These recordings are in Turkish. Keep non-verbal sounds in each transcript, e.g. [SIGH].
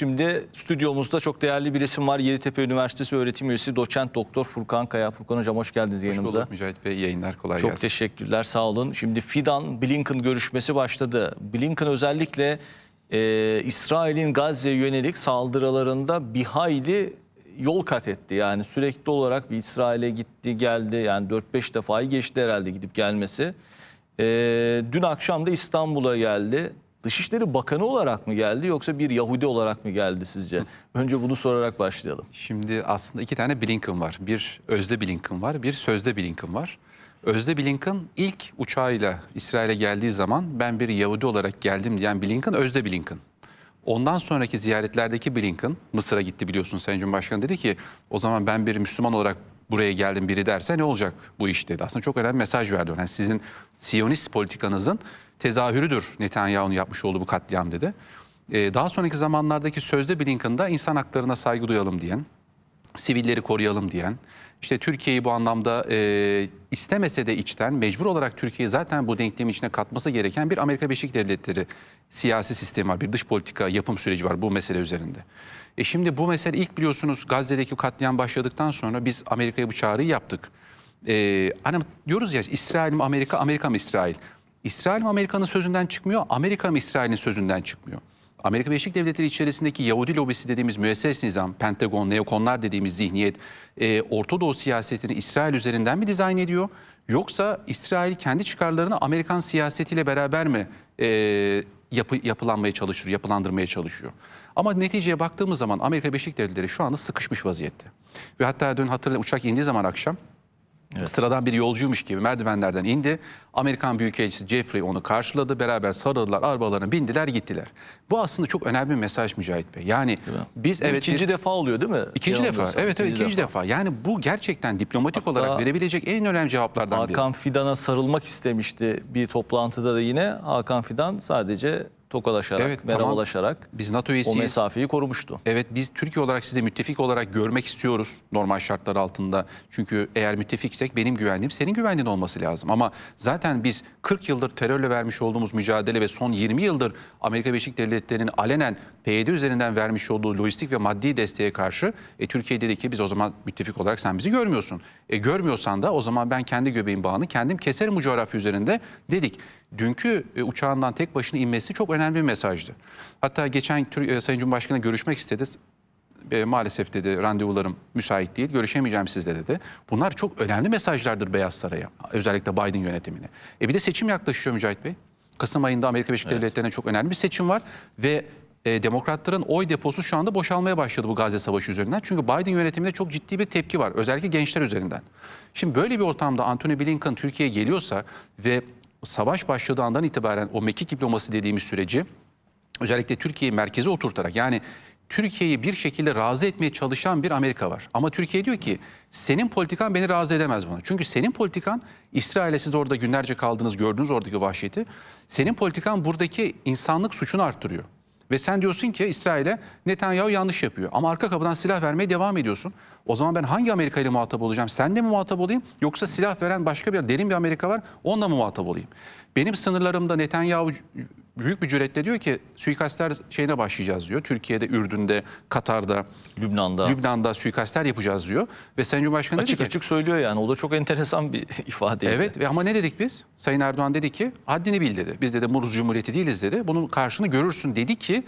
Şimdi stüdyomuzda çok değerli bir isim var. Yeditepe Üniversitesi öğretim üyesi doçent doktor Furkan Kaya. Furkan Hocam hoş geldiniz Hoş yayınımıza. bulduk Mücahit Bey. Yayınlar kolay Çok gelsin. teşekkürler sağ olun. Şimdi Fidan Blinken görüşmesi başladı. Blinken özellikle e, İsrail'in Gazze'ye yönelik saldırılarında bir hayli yol kat etti. Yani sürekli olarak bir İsrail'e gitti geldi. Yani 4-5 defayı geçti herhalde gidip gelmesi. E, dün akşam da İstanbul'a geldi. Dışişleri Bakanı olarak mı geldi yoksa bir Yahudi olarak mı geldi sizce? Önce bunu sorarak başlayalım. Şimdi aslında iki tane Blinken var. Bir özde Blinken var, bir sözde Blinken var. Özde Blinken ilk uçağıyla İsrail'e geldiği zaman ben bir Yahudi olarak geldim diyen Blinken özde Blinken. Ondan sonraki ziyaretlerdeki Blinken, Mısır'a gitti biliyorsun Sayın Cumhurbaşkanı dedi ki o zaman ben bir Müslüman olarak buraya geldim biri derse ne olacak bu iş dedi. Aslında çok önemli mesaj verdi. Yani sizin Siyonist politikanızın tezahürüdür Netanyahu'nun yapmış olduğu bu katliam dedi. Ee, daha sonraki zamanlardaki sözde Blinken'da insan haklarına saygı duyalım diyen, sivilleri koruyalım diyen, işte Türkiye'yi bu anlamda e, istemese de içten mecbur olarak Türkiye'yi zaten bu denklemin içine katması gereken bir Amerika Birleşik Devletleri siyasi sistemi var, bir dış politika yapım süreci var bu mesele üzerinde. E şimdi bu mesele ilk biliyorsunuz Gazze'deki katliam başladıktan sonra biz Amerika'ya bu çağrıyı yaptık. E, hani diyoruz ya İsrail mi Amerika, Amerika mı İsrail? İsrail mi Amerika'nın sözünden çıkmıyor, Amerika mı İsrail'in sözünden çıkmıyor? Amerika Birleşik Devletleri içerisindeki Yahudi lobisi dediğimiz müesses nizam, Pentagon, neokonlar dediğimiz zihniyet, e, Orta Doğu siyasetini İsrail üzerinden mi dizayn ediyor? Yoksa İsrail kendi çıkarlarını Amerikan siyasetiyle beraber mi e, yapı, yapılanmaya çalışıyor, yapılandırmaya çalışıyor? Ama neticeye baktığımız zaman Amerika Birleşik Devletleri şu anda sıkışmış vaziyette. Ve hatta dün hatırla uçak indiği zaman akşam Sıradan bir yolcuymuş gibi merdivenlerden indi. Amerikan Büyükelçisi Jeffrey onu karşıladı. Beraber sarıldılar, arabalarına bindiler, gittiler. Bu aslında çok önemli bir mesaj Mücahit Bey. Yani biz evet ikinci bir- defa oluyor değil mi? ikinci defa. Evet evet ikinci defa. Yani bu gerçekten diplomatik Hatta olarak verebilecek en önemli cevaplardan biri. Hakan Fidan'a sarılmak istemişti bir toplantıda da yine. Hakan Fidan sadece tokalaşarak, Evet, tamam. merhabalaşarak Biz NATO o üyesiyiz. mesafeyi korumuştu. Evet biz Türkiye olarak sizi müttefik olarak görmek istiyoruz normal şartlar altında. Çünkü eğer müttefiksek benim güvenliğim senin güvenliğin olması lazım. Ama zaten biz 40 yıldır terörle vermiş olduğumuz mücadele ve son 20 yıldır Amerika Birleşik Devletleri'nin alenen PYD üzerinden vermiş olduğu lojistik ve maddi desteğe karşı e, Türkiye dedi ki biz o zaman müttefik olarak sen bizi görmüyorsun. E, görmüyorsan da o zaman ben kendi göbeğin bağını kendim keserim bu coğrafya üzerinde dedik. Dünkü e, uçağından tek başına inmesi çok önemli bir mesajdı. Hatta geçen e, Sayın Cumhurbaşkanı görüşmek istedi. E, maalesef dedi randevularım müsait değil, görüşemeyeceğim sizle dedi. Bunlar çok önemli mesajlardır Beyaz Saray'a, özellikle Biden yönetimine. E bir de seçim yaklaşıyor Mücahit Bey. Kasım ayında Amerika Birleşik Devletleri'ne çok önemli bir seçim var ve e, demokratların oy deposu şu anda boşalmaya başladı bu Gazze Savaşı üzerinden. Çünkü Biden yönetiminde çok ciddi bir tepki var. Özellikle gençler üzerinden. Şimdi böyle bir ortamda Antony Blinken Türkiye'ye geliyorsa ve savaş başladığı andan itibaren o mekik diplomasi dediğimiz süreci özellikle Türkiye'yi merkeze oturtarak yani Türkiye'yi bir şekilde razı etmeye çalışan bir Amerika var. Ama Türkiye diyor ki senin politikan beni razı edemez buna. Çünkü senin politikan İsrail'e siz orada günlerce kaldınız gördünüz oradaki vahşeti. Senin politikan buradaki insanlık suçunu arttırıyor. Ve sen diyorsun ki İsrail'e Netanyahu yanlış yapıyor. Ama arka kapıdan silah vermeye devam ediyorsun. O zaman ben hangi Amerika ile muhatap olacağım? Sen de mi muhatap olayım? Yoksa silah veren başka bir derin bir Amerika var. Onunla mı muhatap olayım? Benim sınırlarımda Netanyahu büyük bir cüretle diyor ki suikastler şeyine başlayacağız diyor. Türkiye'de, Ürdün'de, Katar'da, Lübnan'da. Lübnan'da suikastler yapacağız diyor. Ve Sayın Cumhurbaşkanı dedi açık ki... açık söylüyor yani. O da çok enteresan bir [LAUGHS] ifade. Evet ve ama ne dedik biz? Sayın Erdoğan dedi ki haddini bil dedi. Biz dedi Muruz Cumhuriyeti değiliz dedi. Bunun karşını görürsün dedi ki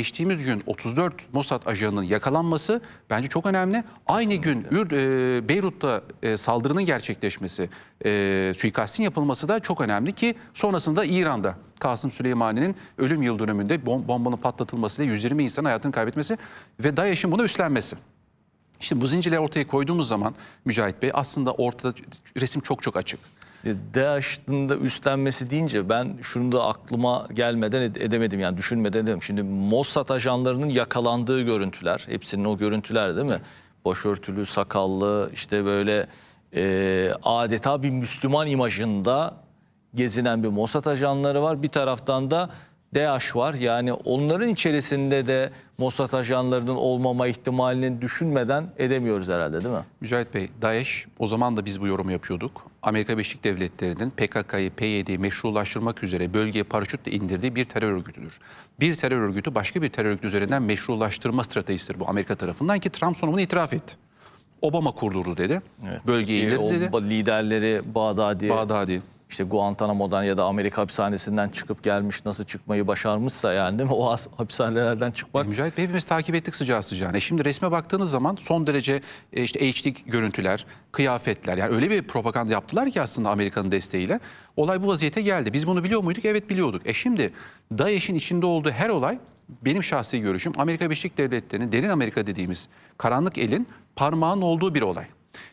geçtiğimiz gün 34 Mossad ajanının yakalanması bence çok önemli. Aynı gün Ür- e, Beyrut'ta e, saldırının gerçekleşmesi, e, suikastin yapılması da çok önemli ki sonrasında İran'da Kasım Süleymani'nin ölüm yıl dönümünde bom- bombanın patlatılmasıyla 120 insan hayatını kaybetmesi ve DAEŞ'in buna üstlenmesi. Şimdi bu zincirleri ortaya koyduğumuz zaman Mücahit Bey aslında ortada resim çok çok açık. DAEŞ'ın da üstlenmesi deyince ben şunu da aklıma gelmeden ed- edemedim yani düşünmeden edemedim. Şimdi Mossad ajanlarının yakalandığı görüntüler, hepsinin o görüntüler değil mi? Başörtülü, sakallı, işte böyle e, adeta bir Müslüman imajında gezinen bir Mossad ajanları var. Bir taraftan da DAEŞ var. Yani onların içerisinde de Mossad ajanlarının olmama ihtimalini düşünmeden edemiyoruz herhalde değil mi? Mücahit Bey, DAEŞ o zaman da biz bu yorumu yapıyorduk. Amerika Birleşik Devletleri'nin PKK'yı, PYD'yi meşrulaştırmak üzere bölgeye paraşütle indirdiği bir terör örgütüdür. Bir terör örgütü başka bir terör örgütü üzerinden meşrulaştırma stratejisidir bu Amerika tarafından ki Trump sonra bunu itiraf etti. Obama kurdurdu dedi. Bölgeye Ki indirdi dedi. liderleri Bağdadi, Bağdadi. İşte Guantanamo'dan ya da Amerika hapishanesinden çıkıp gelmiş nasıl çıkmayı başarmışsa yani değil mi? O hapishanelerden çıkmak Mücahit Bey hepimiz takip ettik sıcağı sıcağına. Şimdi resme baktığınız zaman son derece e, işte HD görüntüler, kıyafetler yani öyle bir propaganda yaptılar ki aslında Amerika'nın desteğiyle. Olay bu vaziyete geldi. Biz bunu biliyor muyduk? Evet biliyorduk. E şimdi DAEŞ'in içinde olduğu her olay benim şahsi görüşüm Amerika Birleşik Devletleri'nin derin Amerika dediğimiz karanlık elin parmağının olduğu bir olay.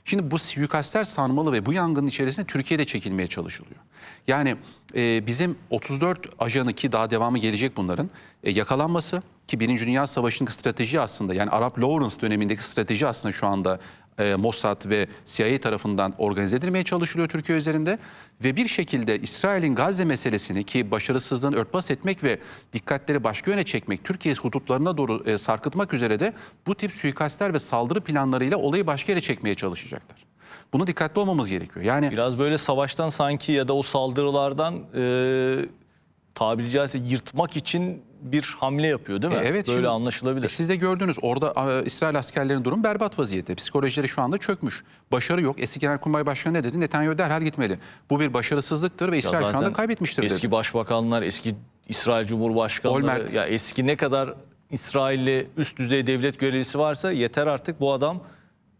Şimdi bu suikastler sanmalı ve bu yangının içerisinde Türkiye'de çekilmeye çalışılıyor. Yani e, bizim 34 ajanı ki daha devamı gelecek bunların e, yakalanması ki Birinci Dünya Savaşı'nın strateji aslında yani Arap Lawrence dönemindeki strateji aslında şu anda e, Mossad ve CIA tarafından organize edilmeye çalışılıyor Türkiye üzerinde. Ve bir şekilde İsrail'in Gazze meselesini ki başarısızlığını örtbas etmek ve dikkatleri başka yöne çekmek, Türkiye hudutlarına doğru e, sarkıtmak üzere de bu tip suikastler ve saldırı planlarıyla olayı başka yere çekmeye çalışacaklar. Bunu dikkatli olmamız gerekiyor. Yani biraz böyle savaştan sanki ya da o saldırılardan e, tabiri caizse yırtmak için bir hamle yapıyor değil mi? E, evet, Böyle şimdi- anlaşılabilir. E, siz de gördünüz orada e, İsrail askerlerinin durum berbat vaziyette. Psikolojileri şu anda çökmüş. Başarı yok. Eski Genelkurmay Başkanı ne dedi? Netanyahu derhal gitmeli. Bu bir başarısızlıktır ve İsrail şu anda kaybetmiştir Eski dedi. başbakanlar, eski İsrail Cumhurbaşkanları, Olmert. ya eski ne kadar İsrailli üst düzey devlet görevlisi varsa yeter artık bu adam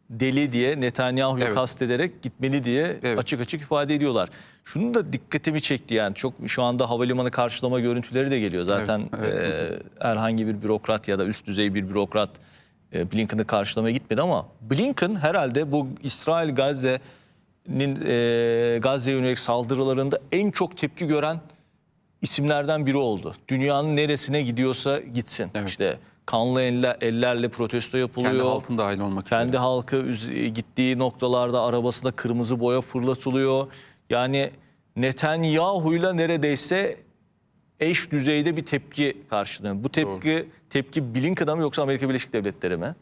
deli diye Netanyahu'yu Evet. kastederek gitmeli diye Evet. açık açık ifade ediyorlar. Şunu da dikkatimi çekti yani çok şu anda havalimanı karşılama görüntüleri de geliyor. Zaten Evet, e, herhangi bir bürokrat ya da üst düzey bir bürokrat e, Blinken'ı karşılamaya gitmedi ama Blinken herhalde bu İsrail Gazze'nin e, Gazze'ye yönelik saldırılarında en çok tepki gören isimlerden biri oldu. Dünyanın neresine gidiyorsa gitsin. Evet. İşte kanlı elle, ellerle protesto yapılıyor. Kendi halkın dahil olmak Kendi üzere. halkı üz- gittiği noktalarda arabasına kırmızı boya fırlatılıyor. Yani Netanyahu'yla neredeyse eş düzeyde bir tepki karşılıyor. Bu tepki tepki Blinken'a mı yoksa Amerika Birleşik Devletleri mi?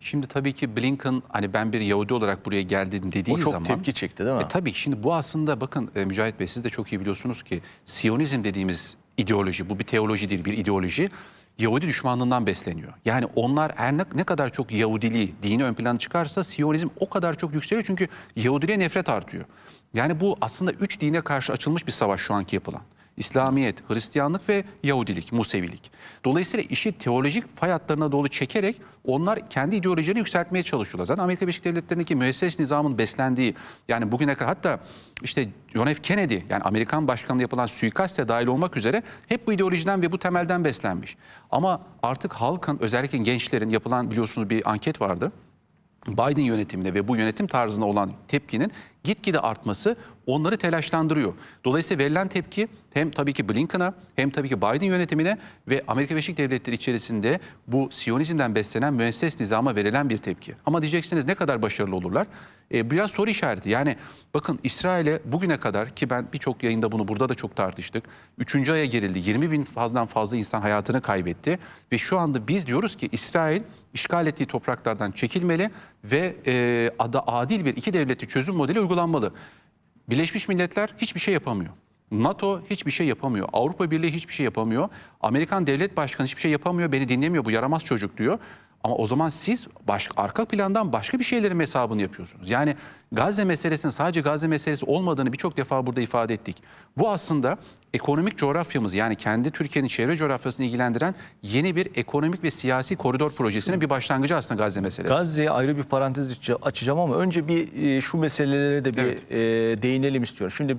Şimdi tabii ki Blinken hani ben bir Yahudi olarak buraya geldim dediği O çok zaman... tepki çekti değil mi? E, tabii şimdi bu aslında bakın e, Mücahit Bey siz de çok iyi biliyorsunuz ki Siyonizm dediğimiz ideoloji bu bir teoloji değil bir ideoloji Yahudi düşmanlığından besleniyor. Yani onlar her ne, ne kadar çok Yahudiliği, dini ön plana çıkarsa Siyonizm o kadar çok yükseliyor çünkü Yahudiliğe nefret artıyor. Yani bu aslında üç dine karşı açılmış bir savaş şu anki yapılan. İslamiyet, Hristiyanlık ve Yahudilik, Musevilik. Dolayısıyla işi teolojik fay hatlarına doğru çekerek onlar kendi ideolojilerini yükseltmeye çalışıyorlar. Zaten Amerika Birleşik Devletleri'ndeki müesses nizamın beslendiği yani bugüne kadar hatta işte John F. Kennedy yani Amerikan başkanlığı yapılan suikaste dahil olmak üzere hep bu ideolojiden ve bu temelden beslenmiş. Ama artık halkın özellikle gençlerin yapılan biliyorsunuz bir anket vardı. Biden yönetimine ve bu yönetim tarzına olan tepkinin gitgide artması onları telaşlandırıyor. Dolayısıyla verilen tepki hem tabii ki Blinken'a hem tabii ki Biden yönetimine ve Amerika Birleşik Devletleri içerisinde bu Siyonizmden beslenen müesses nizama verilen bir tepki. Ama diyeceksiniz ne kadar başarılı olurlar? E, biraz soru işareti. Yani bakın İsrail'e bugüne kadar ki ben birçok yayında bunu burada da çok tartıştık. Üçüncü aya gerildi. 20 bin fazladan fazla insan hayatını kaybetti. Ve şu anda biz diyoruz ki İsrail işgal ettiği topraklardan çekilmeli ve e, ada adil bir iki devletli çözüm modeli uygulanmalı. Birleşmiş Milletler hiçbir şey yapamıyor. NATO hiçbir şey yapamıyor. Avrupa Birliği hiçbir şey yapamıyor. Amerikan Devlet Başkanı hiçbir şey yapamıyor. Beni dinlemiyor bu yaramaz çocuk diyor. Ama o zaman siz başka, arka plandan başka bir şeylerin hesabını yapıyorsunuz. Yani Gazze meselesinin sadece Gazze meselesi olmadığını birçok defa burada ifade ettik. Bu aslında ekonomik coğrafyamız yani kendi Türkiye'nin çevre coğrafyasını ilgilendiren yeni bir ekonomik ve siyasi koridor projesinin bir başlangıcı aslında Gazze meselesi. Gazze'ye ayrı bir parantez açacağım ama önce bir e, şu meselelere de bir Evet. e, değinelim istiyorum. Şimdi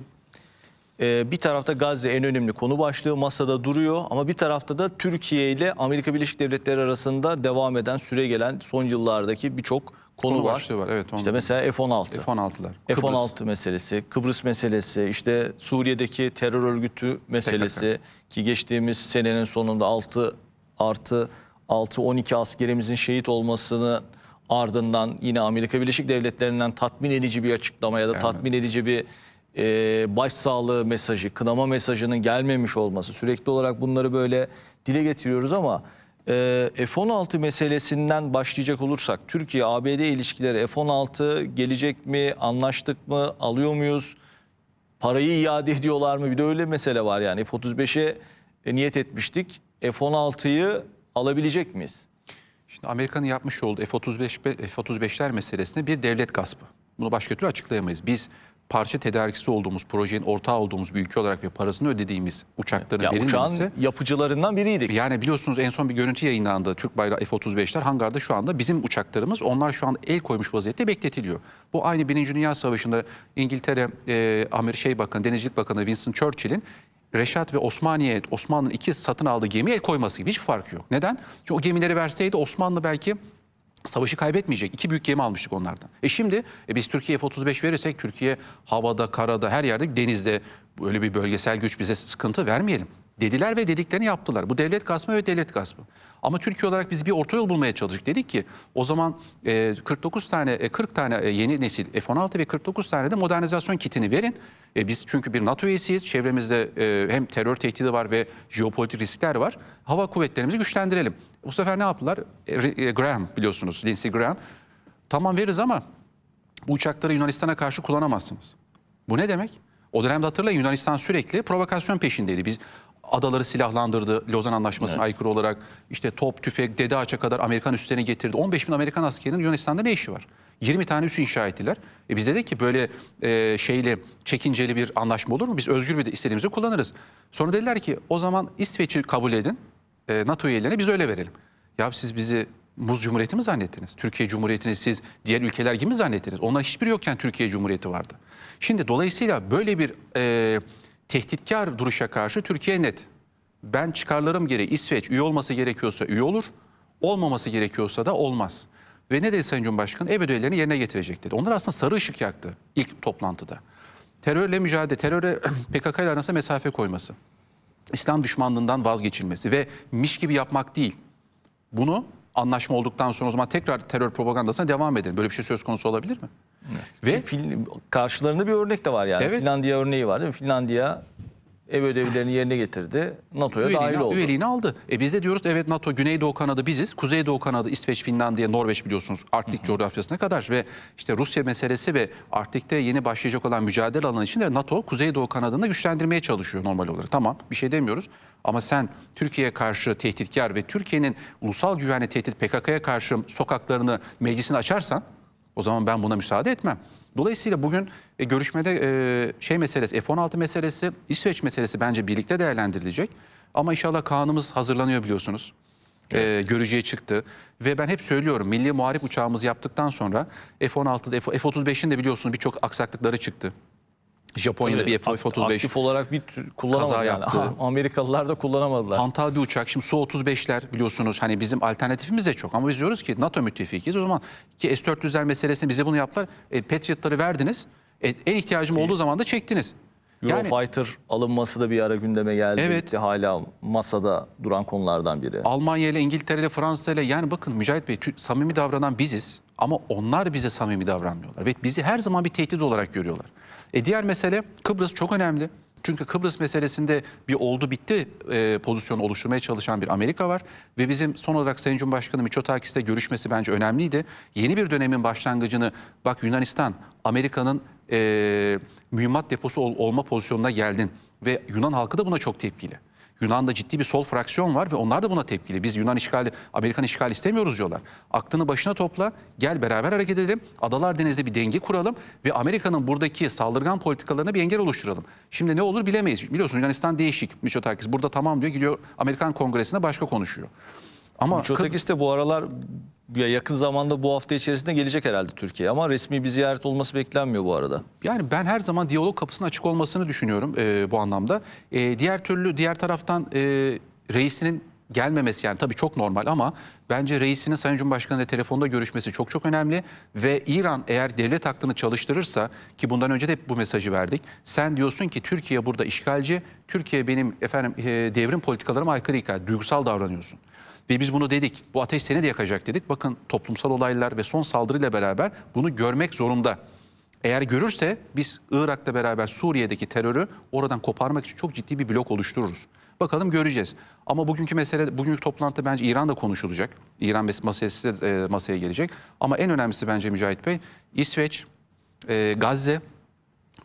e, bir tarafta Gazze en önemli konu başlığı masada duruyor ama bir tarafta da Türkiye ile Amerika Birleşik Devletleri arasında devam eden süre gelen son yıllardaki birçok konu, Konu var. başlığı var, evet, İşte mesela F-16. F-16'lar. F-16 meselesi, Kıbrıs meselesi, işte Suriye'deki terör örgütü meselesi ki geçtiğimiz senenin sonunda 6 artı 6-12 askerimizin şehit olmasını ardından yine Amerika Birleşik Devletleri'nden tatmin edici bir açıklama ya da tatmin edici bir e, başsağlığı mesajı, kınama mesajının gelmemiş olması sürekli olarak bunları böyle dile getiriyoruz ama e, F-16 meselesinden başlayacak olursak Türkiye-ABD ilişkileri F-16 gelecek mi, anlaştık mı, alıyor muyuz? Parayı iade ediyorlar mı? Bir de öyle mesele var yani. F-35'e niyet etmiştik. F-16'yı alabilecek miyiz? Şimdi Amerika'nın yapmış olduğu F-35 F-35'ler meselesinde bir devlet gaspı. Bunu başka türlü açıklayamayız. Biz parça tedarikçisi olduğumuz, projenin ortağı olduğumuz bir ülke olarak ve parasını ödediğimiz uçakların Ya verilmemesi... uçağın yapıcılarından biriydik. Yani biliyorsunuz en son bir görüntü yayınlandı. Türk bayrağı F-35'ler hangarda şu anda bizim uçaklarımız. Onlar şu anda el koymuş vaziyette bekletiliyor. Bu aynı Birinci Dünya Savaşı'nda İngiltere e, Amerika şey Bakanı, Denizcilik Bakanı Winston Churchill'in Reşat ve Osmaniye, Osmanlı'nın iki satın aldığı gemiye el koyması gibi hiçbir fark yok. Neden? Çünkü o gemileri verseydi Osmanlı belki savaşı kaybetmeyecek. İki büyük gemi almıştık onlardan. E şimdi e biz Türkiye'ye F-35 verirsek Türkiye havada, karada, her yerde, denizde böyle bir bölgesel güç bize sıkıntı vermeyelim. Dediler ve dediklerini yaptılar. Bu devlet gaspı ve devlet gaspı. Ama Türkiye olarak biz bir orta yol bulmaya çalıştık. Dedik ki o zaman e, 49 tane, e, 40 tane e, yeni nesil F-16 ve 49 tane de modernizasyon kitini verin. E, biz çünkü bir NATO üyesiyiz. Çevremizde e, hem terör tehdidi var ve jeopolitik riskler var. Hava kuvvetlerimizi güçlendirelim. Bu sefer ne yaptılar? E, e, Graham biliyorsunuz, Lindsey Graham. Tamam veririz ama bu uçakları Yunanistan'a karşı kullanamazsınız. Bu ne demek? O dönemde hatırlayın Yunanistan sürekli provokasyon peşindeydi. Biz adaları silahlandırdı Lozan Anlaşması'na aykırı olarak. işte top, tüfek, dede ağaça kadar Amerikan üslerini getirdi. 15 bin Amerikan askerinin Yunanistan'da ne işi var? 20 tane üs inşa ettiler. E biz dedik ki böyle e, şeyli, çekinceli bir anlaşma olur mu? Biz özgür bir de istediğimizi kullanırız. Sonra dediler ki o zaman İsveç'i kabul edin. E, NATO üyelerine biz öyle verelim. Ya siz bizi Muz Cumhuriyeti mi zannettiniz? Türkiye Cumhuriyeti'ni siz diğer ülkeler gibi mi zannettiniz? Onlar hiçbiri yokken Türkiye Cumhuriyeti vardı. Şimdi dolayısıyla böyle bir e, tehditkar duruşa karşı Türkiye net. Ben çıkarlarım gereği İsveç üye olması gerekiyorsa üye olur, olmaması gerekiyorsa da olmaz. Ve ne dedi Sayın Cumhurbaşkanı? Ev ödevlerini yerine getirecek dedi. Onlar aslında sarı ışık yaktı ilk toplantıda. Terörle mücadele, teröre [CLEARS THROAT] PKK ile arasında mesafe koyması. İslam düşmanlığından vazgeçilmesi ve miş gibi yapmak değil. Bunu anlaşma olduktan sonra o zaman tekrar terör propagandasına devam edelim. Böyle bir şey söz konusu olabilir mi? Ve Fil- karşılarında bir örnek de var yani. Evet. Finlandiya örneği var değil mi? Finlandiya ev ödevlerini yerine getirdi. NATO'ya dahil oldu. üyeliğini aldı. E biz de diyoruz evet NATO Güneydoğu kanadı biziz. Kuzeydoğu kanadı İsveç, Finlandiya, Norveç biliyorsunuz Arktik coğrafyasına kadar ve işte Rusya meselesi ve Arktik'te yeni başlayacak olan mücadele alanı için de NATO Kuzeydoğu kanadını da güçlendirmeye çalışıyor normal olarak. Tamam bir şey demiyoruz. Ama sen Türkiye'ye karşı tehditkar ve Türkiye'nin ulusal güvenli tehdit PKK'ya karşı sokaklarını, meclisini açarsan o zaman ben buna müsaade etmem. Dolayısıyla bugün e, görüşmede e, şey meselesi, F-16 meselesi, İsveç meselesi bence birlikte değerlendirilecek. Ama inşallah kanunumuz hazırlanıyor biliyorsunuz. E, görücüye çıktı. Ve ben hep söylüyorum milli muharip uçağımızı yaptıktan sonra F-16'da, F- F-35'in de biliyorsunuz birçok aksaklıkları çıktı. Japonya'da bir Ak- F-35 Aktif olarak bir kullanamadı Kaza yani. yaptı. Amerikalılar da kullanamadılar. Hantal bir uçak. Şimdi Su-35'ler biliyorsunuz hani bizim alternatifimiz de çok. Ama biz diyoruz ki NATO müttefikiyiz. O zaman ki S-400'ler meselesinde bize bunu yaptılar. E, Patriot'ları verdiniz. E, en ihtiyacım olduğu zaman da çektiniz. Yani Eurofighter alınması da bir ara gündeme geldi. Evet. Gitti. Hala masada duran konulardan biri. Almanya ile İngiltere ile Fransa ile yani bakın Mücahit Bey samimi davranan biziz ama onlar bize samimi davranmıyorlar ve bizi her zaman bir tehdit olarak görüyorlar. E diğer mesele Kıbrıs çok önemli. Çünkü Kıbrıs meselesinde bir oldu bitti e, pozisyonu oluşturmaya çalışan bir Amerika var. Ve bizim son olarak Sayın Cumhurbaşkanı Miçotakis'te görüşmesi bence önemliydi. Yeni bir dönemin başlangıcını bak Yunanistan Amerika'nın e, mühimmat deposu ol- olma pozisyonuna geldin. Ve Yunan halkı da buna çok tepkili. Yunan'da ciddi bir sol fraksiyon var ve onlar da buna tepkili. Biz Yunan işgali, Amerikan işgali istemiyoruz diyorlar. Aklını başına topla, gel beraber hareket edelim. Adalar Denizi'nde bir denge kuralım ve Amerika'nın buradaki saldırgan politikalarına bir engel oluşturalım. Şimdi ne olur bilemeyiz. Biliyorsun Yunanistan değişik. Mitsotakis burada tamam diyor, gidiyor Amerikan Kongresi'ne başka konuşuyor. Ama Mitsotakis de bu aralar ya yakın zamanda bu hafta içerisinde gelecek herhalde Türkiye ama resmi bir ziyaret olması beklenmiyor bu arada. Yani ben her zaman diyalog kapısının açık olmasını düşünüyorum e, bu anlamda. E, diğer türlü diğer taraftan e, reisinin gelmemesi yani tabii çok normal ama bence reisinin Sayın Cumhurbaşkanı telefonda görüşmesi çok çok önemli ve İran eğer devlet aklını çalıştırırsa ki bundan önce de bu mesajı verdik. Sen diyorsun ki Türkiye burada işgalci, Türkiye benim efendim e, devrim politikalarıma aykırı hikaye, duygusal davranıyorsun. Ve biz bunu dedik. Bu ateş seni de yakacak dedik. Bakın toplumsal olaylar ve son saldırıyla beraber bunu görmek zorunda. Eğer görürse biz Irak'la beraber Suriye'deki terörü oradan koparmak için çok ciddi bir blok oluştururuz. Bakalım göreceğiz. Ama bugünkü mesele, bugünkü toplantıda bence İran da konuşulacak. İran mes- meselesi de e, masaya gelecek. Ama en önemlisi bence Mücahit Bey, İsveç, e, Gazze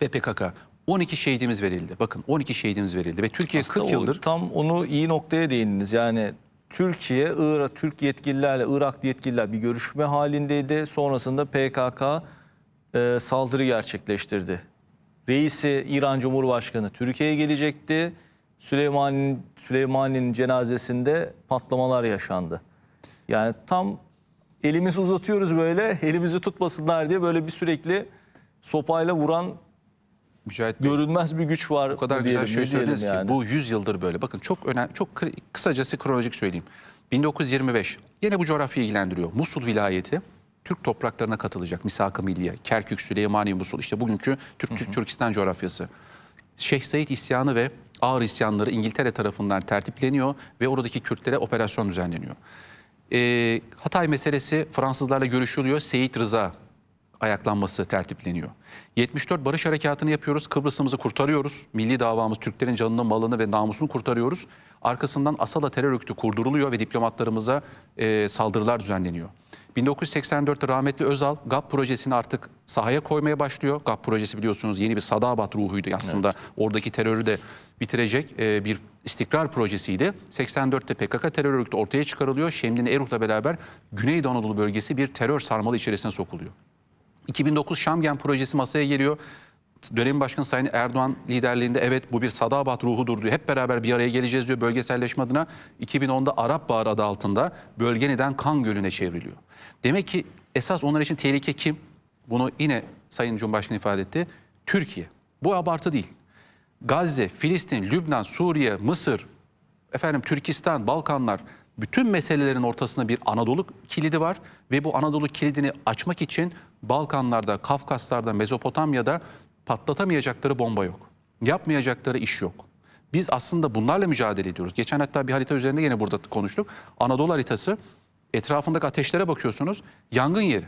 ve PKK. 12 şehidimiz verildi. Bakın 12 şehidimiz verildi ve Türkiye 40 Aslında o- yıldır tam onu iyi noktaya değindiniz. Yani Türkiye, Irak, Türk yetkililerle Irak yetkililer bir görüşme halindeydi. Sonrasında PKK e, saldırı gerçekleştirdi. Reisi İran Cumhurbaşkanı Türkiye'ye gelecekti. Süleyman'ın Süleyman'ın cenazesinde patlamalar yaşandı. Yani tam elimizi uzatıyoruz böyle, elimizi tutmasınlar diye böyle bir sürekli sopayla vuran Mücahit Bey, görünmez bir güç var. O kadar mı güzel diyelim, şey diyelim söylediniz ki bu 100 yıldır böyle. Bakın çok önemli, çok kı- kısacası kronolojik söyleyeyim. 1925 yine bu coğrafyayı ilgilendiriyor. Musul vilayeti Türk topraklarına katılacak. Misak-ı Milliye, Kerkük, Süleymaniye, Musul işte bugünkü Türk, Türk Türkistan coğrafyası. Şeyh Said isyanı ve Ağır isyanları İngiltere tarafından tertipleniyor ve oradaki Kürtlere operasyon düzenleniyor. Ee, Hatay meselesi Fransızlarla görüşülüyor. Seyit Rıza ayaklanması tertipleniyor. 74 barış harekatını yapıyoruz. Kıbrıs'ımızı kurtarıyoruz. Milli davamız Türklerin canını, malını ve namusunu kurtarıyoruz. Arkasından Asala terör örgütü kurduruluyor ve diplomatlarımıza e, saldırılar düzenleniyor. 1984'te rahmetli Özal GAP projesini artık sahaya koymaya başlıyor. GAP projesi biliyorsunuz yeni bir Sadabat ruhuydu aslında. Oradaki terörü de bitirecek e, bir istikrar projesiydi. 84'te PKK terör örgütü ortaya çıkarılıyor. Şemdin Eruk'la beraber Güneydoğu Anadolu bölgesi bir terör sarmalı içerisine sokuluyor. 2009 Şamgen projesi masaya geliyor. Dönemin Başkanı Sayın Erdoğan liderliğinde evet bu bir sadabat ruhudur diyor. Hep beraber bir araya geleceğiz diyor bölgeselleşme adına. 2010'da Arap Baharı adı altında bölge neden kan gölüne çevriliyor. Demek ki esas onlar için tehlike kim? Bunu yine Sayın Cumhurbaşkanı ifade etti. Türkiye. Bu abartı değil. Gazze, Filistin, Lübnan, Suriye, Mısır, efendim Türkistan, Balkanlar bütün meselelerin ortasında bir Anadolu kilidi var ve bu Anadolu kilidini açmak için Balkanlarda, Kafkaslar'da, Mezopotamya'da patlatamayacakları bomba yok. Yapmayacakları iş yok. Biz aslında bunlarla mücadele ediyoruz. Geçen hatta bir harita üzerinde yine burada konuştuk. Anadolu haritası etrafındaki ateşlere bakıyorsunuz yangın yeri.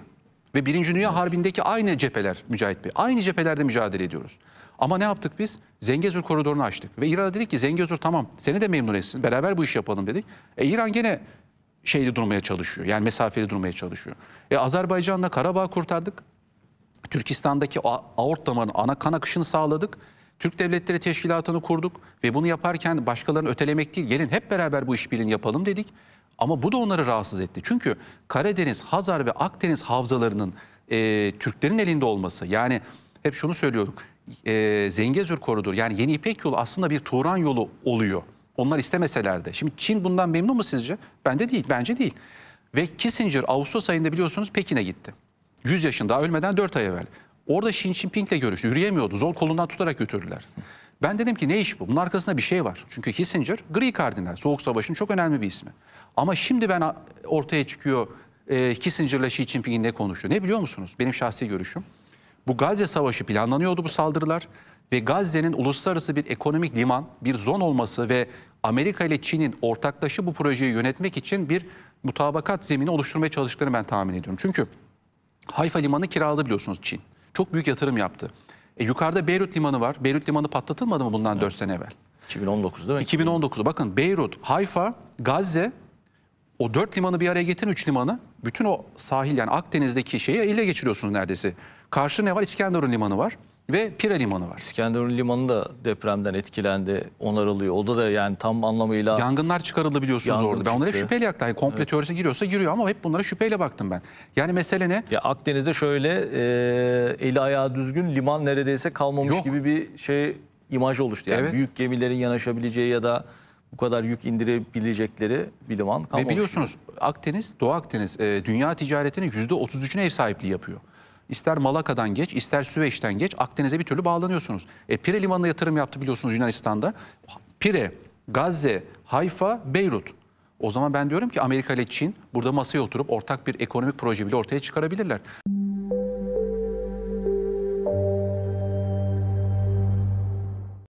Ve Birinci Dünya Harbi'ndeki aynı cepheler Mücahit Bey. Aynı cephelerde mücadele ediyoruz. Ama ne yaptık biz? Zengezur koridorunu açtık. Ve İran'a dedik ki Zengezur tamam seni de memnun etsin. Beraber bu işi yapalım dedik. E İran gene şeyli durmaya çalışıyor. Yani mesafeli durmaya çalışıyor. E Azerbaycan'la Karabağ kurtardık. Türkistan'daki aort damarının ana kan akışını sağladık. Türk Devletleri Teşkilatı'nı kurduk ve bunu yaparken başkalarını ötelemek değil, gelin hep beraber bu işbirliğini yapalım dedik. Ama bu da onları rahatsız etti. Çünkü Karadeniz, Hazar ve Akdeniz havzalarının e, Türklerin elinde olması, yani hep şunu söylüyorduk, e, Zengezur Koridoru yani Yeni İpek Yolu aslında bir Turan yolu oluyor. Onlar istemeseler de. Şimdi Çin bundan memnun mu sizce? Bence değil, bence değil. Ve Kissinger Ağustos ayında biliyorsunuz Pekin'e gitti. 100 yaşında ölmeden 4 ay evvel. Orada Xi Jinping'le görüştü. Yürüyemiyordu. Zor kolundan tutarak götürdüler. Ben dedim ki ne iş bu? Bunun arkasında bir şey var. Çünkü Kissinger gri kardinal. Soğuk Savaş'ın çok önemli bir ismi. Ama şimdi ben ortaya çıkıyor e, Kissinger'la Xi Jinping'in ne konuştu. Ne biliyor musunuz? Benim şahsi görüşüm. Bu Gazze Savaşı planlanıyordu bu saldırılar. Ve Gazze'nin uluslararası bir ekonomik liman, bir zon olması ve Amerika ile Çin'in ortaklaşa bu projeyi yönetmek için bir mutabakat zemini oluşturmaya çalıştıklarını ben tahmin ediyorum. Çünkü Hayfa limanı kiraladı biliyorsunuz Çin. Çok büyük yatırım yaptı. E, yukarıda Beyrut limanı var. Beyrut limanı patlatılmadı mı bundan 4 sene evvel? 2019 değil mi? 2019'da bakın Beyrut, Hayfa, Gazze o dört limanı bir araya getirin üç limanı. Bütün o sahil yani Akdeniz'deki şeyi ele geçiriyorsunuz neredeyse. Karşı ne var? İskenderun limanı var ve Pire limanı var. İskenderun Limanı da depremden etkilendi, onarılıyor. O da da yani tam anlamıyla Yangınlar çıkarıldı biliyorsunuz Yangın orada. Ben onlara hep çıktı. şüpheyle yaktım. Yani komple teorisi giriyorsa giriyor ama hep bunlara şüpheyle baktım ben. Yani mesele ne? ya Akdeniz'de şöyle e, eli ayağı düzgün liman neredeyse kalmamış Yok. gibi bir şey imaj oluştu. Yani Evet. büyük gemilerin yanaşabileceği ya da bu kadar yük indirebilecekleri bir liman kalmamış. Ve biliyorsunuz Akdeniz, Doğu Akdeniz e, dünya ticaretinin %33'üne ev sahipliği yapıyor. İster Malaka'dan geç, ister Süveyş'ten geç Akdeniz'e bir türlü bağlanıyorsunuz. E, Pire limanına yatırım yaptı biliyorsunuz Yunanistan'da. Pire, Gazze, Hayfa, Beyrut. O zaman ben diyorum ki Amerika ile Çin burada masaya oturup ortak bir ekonomik proje bile ortaya çıkarabilirler.